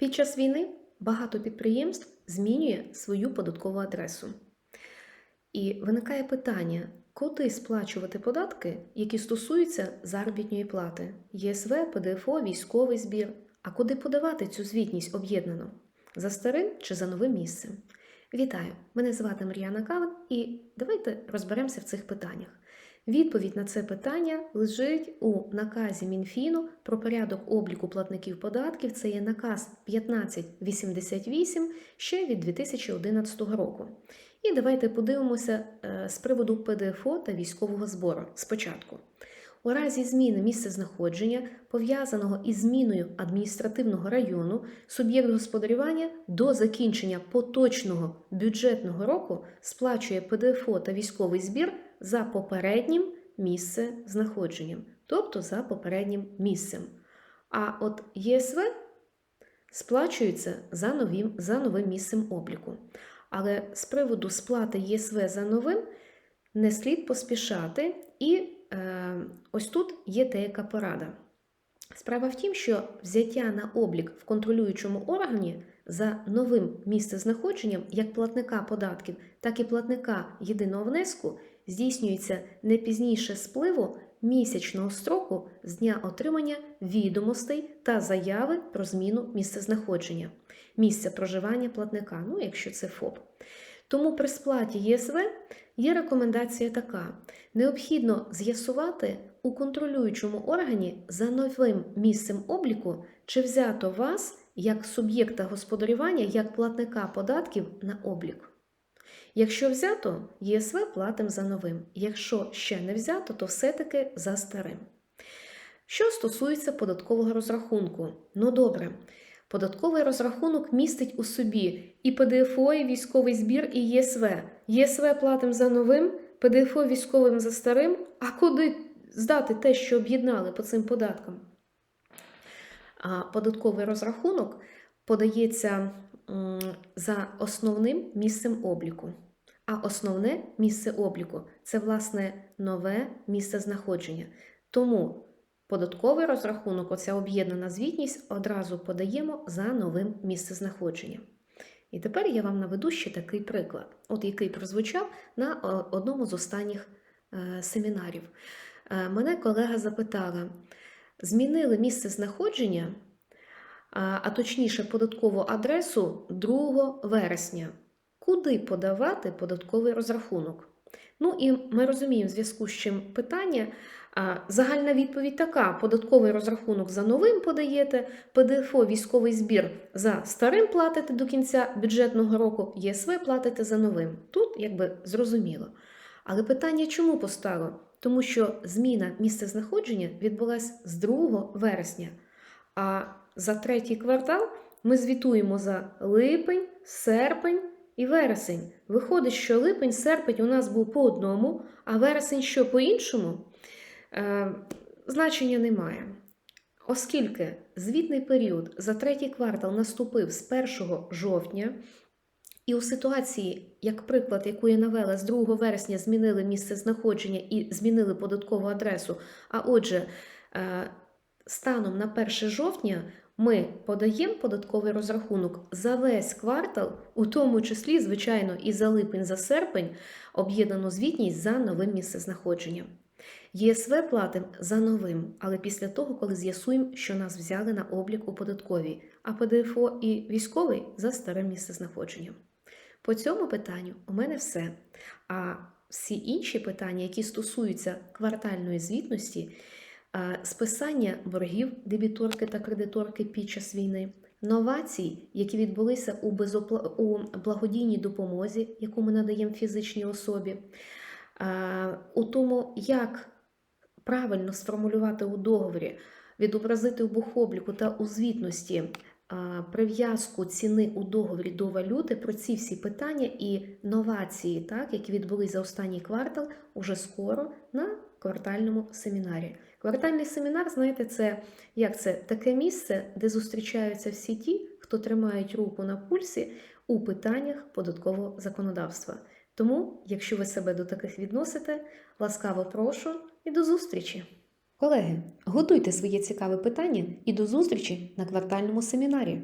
Під час війни багато підприємств змінює свою податкову адресу. І виникає питання, куди сплачувати податки, які стосуються заробітної плати, ЄСВ, ПДФО, військовий збір, а куди подавати цю звітність об'єднано? За старим чи за новим місцем? Вітаю! Мене звати Мар'яна Кавин, і давайте розберемося в цих питаннях. Відповідь на це питання лежить у наказі Мінфіну про порядок обліку платників податків. Це є наказ 1588 ще від 2011 року. І давайте подивимося е, з приводу ПДФО та військового збору спочатку. У разі зміни місця знаходження, пов'язаного із зміною адміністративного району, суб'єкт господарювання до закінчення поточного бюджетного року сплачує ПДФО та військовий збір за попереднім місце знаходженням, тобто за попереднім місцем. А от ЄСВ сплачується за новим, за новим місцем обліку. Але з приводу сплати ЄСВ за новим не слід поспішати, і е, ось тут є деяка порада. Справа в тім, що взяття на облік в контролюючому органі за новим місцезнаходженням як платника податків, так і платника єдиного внеску здійснюється не пізніше спливу місячного строку з дня отримання відомостей та заяви про зміну місцезнаходження, місця проживання платника, ну якщо це ФОП. Тому при сплаті ЄСВ є рекомендація така: необхідно з'ясувати у контролюючому органі за новим місцем обліку, чи взято вас як суб'єкта господарювання, як платника податків на облік. Якщо взято, ЄСВ платимо за новим. Якщо ще не взято, то все-таки за старим. Що стосується податкового розрахунку, ну добре, податковий розрахунок містить у собі і ПДФО, і військовий збір, і ЄСВ. ЄСВ платимо за новим, ПДФО військовим за старим. А куди здати те, що об'єднали по цим податкам? А податковий розрахунок подається за основним місцем обліку. А основне місце обліку це, власне, нове місце знаходження. Тому податковий розрахунок, оця об'єднана звітність, одразу подаємо за новим місцезнаходженням. І тепер я вам наведу ще такий приклад, от який прозвучав на одному з останніх е, семінарів. Е, мене колега запитала: змінили місце знаходження а точніше податкову адресу 2 вересня. Куди подавати податковий розрахунок? Ну і ми розуміємо, в зв'язку з чим питання. Загальна відповідь така: податковий розрахунок за новим подаєте, ПДФО військовий збір за старим платите до кінця бюджетного року, ЄСВ платите за новим. Тут якби зрозуміло. Але питання чому постало? Тому що зміна місцезнаходження відбулася з 2 вересня. А за третій квартал ми звітуємо за липень, серпень і вересень. Виходить, що липень, серпень у нас був по одному, а вересень що по-іншому е, значення немає. Оскільки звітний період за третій квартал наступив з 1 жовтня, і у ситуації, як приклад, яку я навела, з 2 вересня змінили місце знаходження і змінили податкову адресу, а отже, е, станом на 1 жовтня ми подаємо податковий розрахунок за весь квартал, у тому числі, звичайно, і за липень, за серпень, об'єднану звітність за новим місцезнаходженням. ЄСВ платимо за новим, але після того, коли з'ясуємо, що нас взяли на облік у податковій, а ПДФО і військовий за старим місцезнаходженням. По цьому питанню у мене все. А всі інші питання, які стосуються квартальної звітності, списання боргів дебіторки та кредиторки під час війни, новацій, які відбулися у, безопла... у благодійній допомозі, яку ми надаємо фізичній особі, у тому, як правильно сформулювати у договорі, відобразити в бухобліку та у звітності. Прив'язку ціни у договорі до валюти про ці всі питання і новації, так, які відбулись за останній квартал, уже скоро на квартальному семінарі. Квартальний семінар, знаєте, це як це таке місце, де зустрічаються всі ті, хто тримають руку на пульсі у питаннях податкового законодавства. Тому, якщо ви себе до таких відносите, ласкаво прошу і до зустрічі. Колеги, готуйте своє цікаве питання і до зустрічі на квартальному семінарі.